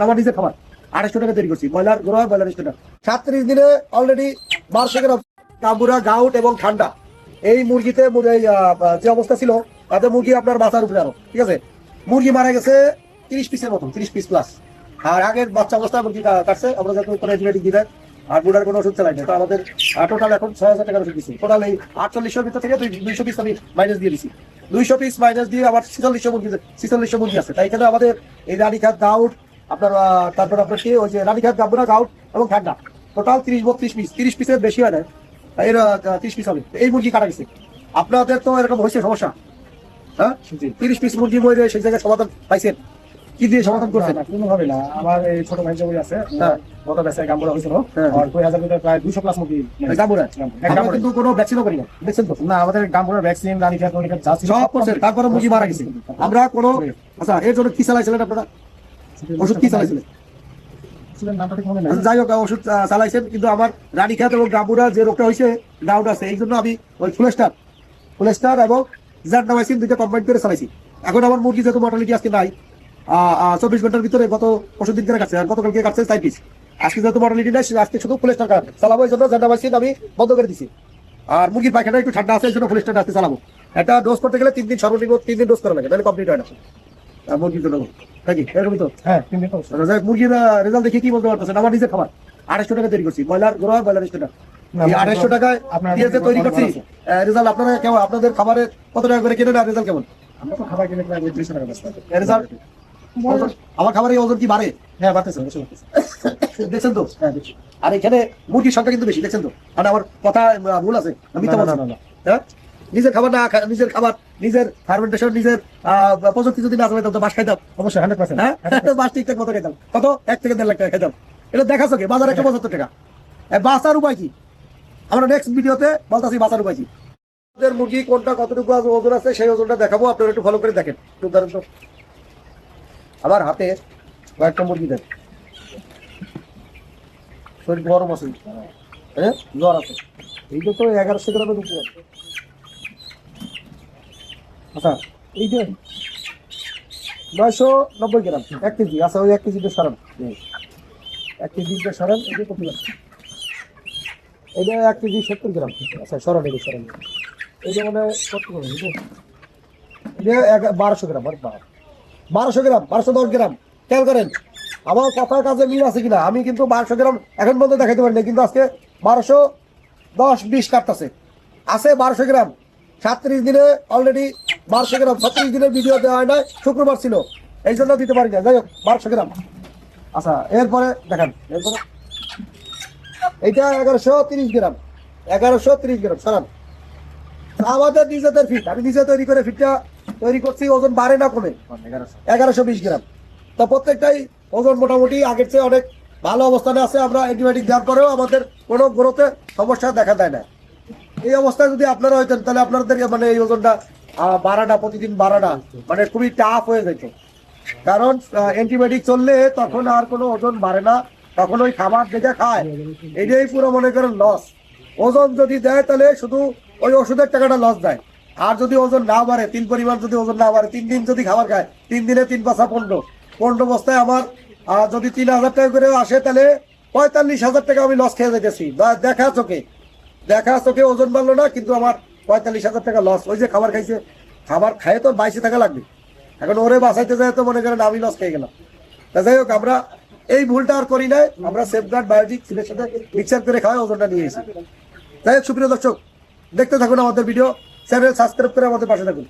আমার নিজের খাবার। আড়াইশো টাকা তৈরি করছি। ব্রয়লার ব্রয়লার সাতত্রিশ দিনে অলরেডি গাউট এবং ঠান্ডা। এই মুরগিতে যে অবস্থা ছিল, তাতে মুরগি আপনার উপরে আরও, ঠিক আছে? মুরগি মারা গেছে তিরিশ পিসের মতন, তিরিশ পিস প্লাস আর আগের বাচ্চা অবস্থায় মুরগি কাটছে, আমরা যাতে কোনো অ্যান্টিবায়োটিক দিবে আর বুড়ার কোনো ওষুধ চালাই না, তো আমাদের টোটাল এখন ছয় হাজার টাকার ওষুধ দিচ্ছি। টোটাল এই আটচল্লিশের ভিতর থেকে দুই- দুইশো পিস আমি মাইনাস দিয়ে দিচ্ছি দুইশো পিস মাইনাস দিয়ে আবার ছিচল্লিশশো মুরগি ছিচল্লিশশো মুরগি আছে। তাই এখানে আমাদের এই রানীখাত গাউট আপনার তারপর আপনার কি ওই যে রানীখাত গাবুরা গাউট এবং ঠান্ডা টোটাল তিরিশ বত্রিশ পিস তিরিশ পিসের বেশি হয় না। এর তিরিশ পিস হবে। এই মুরগি কাটা গেছে? আপনাদের তো এরকম হয়েছে সমস্যা। হ্যাঁ? তিরিশ পিস মুরগি মরে সেই জায়গায় সমাধান পাইছেন। কি দিয়ে সমাধান করছেন? কোনো হবে না। আমার এই ছোট ভাই জমি আছে হ্যাঁ। গত বেসায় গাম্বুরা হয়েছিল। হ্যাঁ। আর দুই হাজার লিটার প্রায় দুশো প্লাস মুরগি আমরা কিন্তু কোনো ভ্যাকসিনও করি না দেখছেন তো? না আমাদের গাম্বুরা ভ্যাকসিন রানীখা টনিখা যা সব করছেন। তারপরে মুরগি মারা গেছে। আমরা কোনো আচ্ছা এর জন্য কি চালাইছিলেন আপনারা? ওষুধ কি চালাইছিলেন? যাই হোক ওষুধ চালাইছেন কিন্তু আমার রানীখাত এবং গাবুরা যে রোগটা হয়েছে ডাউট আছে। এই জন্য আমি ওই ফুলেস্টার ফুলেস্টার এবং জ্যান্ডামাইসিন দুইটা কম্বাইন করে চালাইছি। এখন আমার মুরগি যেহেতু মর্টালিটি আজকে নাই চব্বিশ ঘণ্টার ভিতরে গত পরশু দিন কাটছে আর গতকালকে কাটছে চাই পিস আজকে যেহেতু মর্টালিটি নাই আজকে শুধু ফুলেস্টার কাট চালাবো এই জন্য জ্যান্ডামাইসিন আমি বন্ধ করে দিছি। আর মুরগির পায়খানা একটু ঠান্ডা আছে এই জন্য ফুলেস্টার আজকে চালাবো। একটা ডোজ করতে গেলে তিন দিন সর্বনিম্ন তিন দিন ডোজ করা লাগে তাহলে কমপ্লিট হয় না। নাকি? এরকমই তো? হ্যাঁ মুরগির রেজাল্ট দেখে কি বলতে পারতেছেন? আমার নিজের খাবার। আড়াইশো টাকা তৈরি করছি। ব্রয়লার গোড়া ব্রয়লার স্টেটা আড়াইশো টাকায় আপনার তৈরি করছি। রেজাল্ট আপনারা কেমন? আপনাদের খাবারের কত টাকা করে কেনেন আর রেজাল্ট কেমন? আমরা তো খাবার কিনে প্রায় দুইশো টাকা বেচতে রেজাল্ট আমার খাবারের ওজন কি বাড়ে? হ্যাঁ বাড়তেছে দেখছেন তো? হ্যাঁ দেখছি। আর এখানে মুরগির সংখ্যা কিন্তু বেশি দেখছেন তো? মানে আমার কথা ভুল আছে? আমি তো না। হ্যাঁ? নিজের খাবার না নিজের খাবার নিজের ফার্মেন্টেশন নিজের প্রযুক্তি যদি না চালাইতাম তো বাস খাইতাম। অবশ্যই হান্ড্রেড পার্সেন্ট হ্যাঁ? বাস ঠিকঠাক মতো খাইতাম। কত? এক থেকে দেড় লাখ টাকা খাইতাম। এটা দেখাছো কি? বাজারে একশো পঁচাত্তর টাকা। এ, বাঁচার উপায় কি? আমরা নেক্সট ভিডিওতে বলতেছি বাঁচার উপায় কি। আমাদের মুরগি কোনটা কতটুকু ওজন আছে সেই ওজনটা দেখাবো। আপনারা একটু ফলো করে দেখেন। একটু তো আমার হাতে কয়েকটা মুরগি দেন। শরীর গরম আছে। হ্যাঁ? জ্বর আছে। এইটা তো এগারোশো গ্রামের উপরে আচ্ছা এই যে নয়শো নব্বই গ্রাম, এক কেজি আচ্ছা ওই এক কেজিটা এক এক কেজি সত্তর গ্রাম আচ্ছা মানে বারোশো গ্রাম বারোশো গ্রাম, বারোশো দশ গ্রাম। খেয়াল করেন, আমার কথার কাজে মিল আছে কিনা? আমি কিন্তু বারোশো গ্রাম এখন পর্যন্ত দেখাতে পারি না কিন্তু আজকে বারোশো দশ বিশ কাটতেছে। আছে বারোশো গ্রাম। সাতত্রিশ দিনে অলরেডি বারোশো গ্রাম ছত্রিশ দিনের ভিডিও দেওয়া হয় না শুক্রবার ছিল। এই জন্য দিতে পারি না যাই হোক বারোশো গ্রাম আচ্ছা এরপরে দেখান, এরপরে। এইটা এগারোশো তিরিশ গ্রাম। এগারোশো তিরিশ গ্রাম, সরান। আমাদের নিজেদের ফিট আমি নিজে তৈরি করে ফিটটা তৈরি করছি, ওজন বাড়ে না কমে। এগারোশো বিশ গ্রাম। তো প্রত্যেকটাই ওজন মোটামুটি আগের চেয়ে অনেক ভালো অবস্থানে আছে। আমরা অ্যান্টিবায়োটিক দেওয়ার পরেও আমাদের কোনো গ্রোথে সমস্যা দেখা দেয় না। এই অবস্থায় যদি আপনারা হইতেন, তাহলে আপনাদের মানে এই ওজনটা বাড়াটা প্রতিদিন বাড়াটা মানে খুবই টাফ হয়ে যেত। কারণ অ্যান্টিবায়োটিক চললে তখন আর কোনো ওজন বাড়ে না। তখন ওই খাবার দেখে খায়, এটাই পুরো মনে করেন লস ওজন যদি দেয়, তাহলে শুধু ওই ওষুধের টাকাটা লস দেয়। আর যদি ওজন না বাড়ে, তিন পরিমাণ যদি ওজন না বাড়ে, তিন দিন যদি খাবার খায়, তিন দিনে তিন পাঁচা পনেরো। পনেরো বস্তায় আমার যদি তিন হাজার টাকা করে আসে, তাহলে পঁয়তাল্লিশ হাজার টাকা আমি লস খেয়ে যেতেছি। দেখা চোখে। দেখা চোখে ওজন বাড়লো না, কিন্তু আমার পঁয়তাল্লিশ হাজার টাকা লস ওই যে খাবার খাইছে, খাবার খাইয়ে তো বাইশে থাকা লাগবে। এখন ওরে বাঁচাইতে যায় তো মনে করেন আমি লস খেয়ে গেলাম। তা যাই হোক, আমরা এই ভুলটা আর করি নাই। আমরা সেফগার্ড বায়োটিক সিলের সাথে মিক্সার করে খাওয়াই ওজনটা নিয়ে এসেছি। যাই হোক, সুপ্রিয় দর্শক, দেখতে থাকুন আমাদের ভিডিও চ্যানেল সাবস্ক্রাইব করে আমাদের পাশে থাকুন।